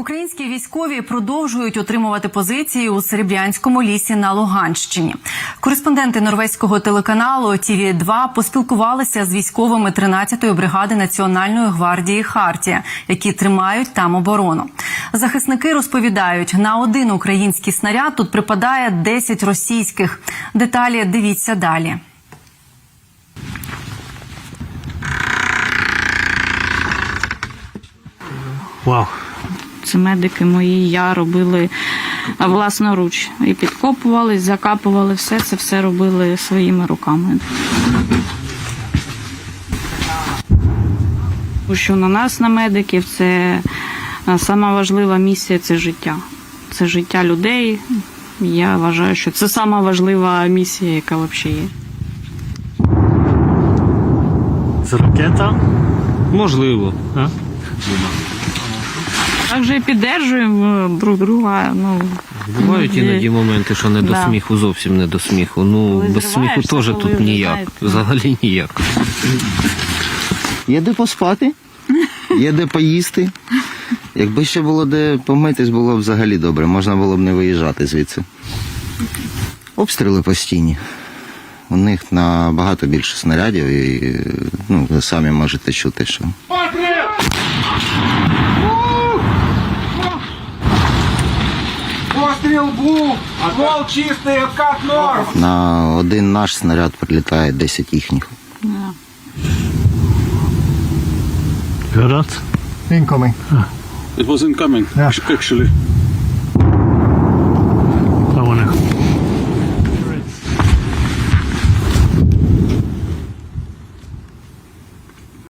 Українські військові продовжують отримувати позиції у Серебрянському лісі на Луганщині. Кореспонденти норвезького телеканалу ТІВІ 2 поспілкувалися з військовими 13-ї бригади Національної гвардії Хартія, які тримають там оборону. Захисники розповідають, на один український снаряд тут припадає 10 російських. Деталі дивіться далі. Вау. Це медики мої, я робили власноруч. І підкопували, закапували все, це все робили своїми руками. Тому що на нас, на медиків, це сама важлива місія це життя. Це життя людей. Я вважаю, що це сама важлива місія, яка взагалі є. З ракета. Можливо. А? Так же і піддержуємо друг друга. Ну, Бувають Є. іноді моменти, що не до Да. сміху, зовсім не до сміху. Ну, Коли без сміху зриваєшся, теж коли тут вже, ніяк. знаєте. Взагалі ніяк. Є де поспати, є де поїсти. Якби ще було де помитись, було б взагалі добре. Можна було б не виїжджати звідси. Обстріли постійні. У них набагато більше снарядів, і ну, ви самі можете чути, що Постріл був! Ствол чистий, откат норм! на один наш снаряд прилітає 10 їхніх. Гаразд. Incoming. It was incoming, Yeah. actually.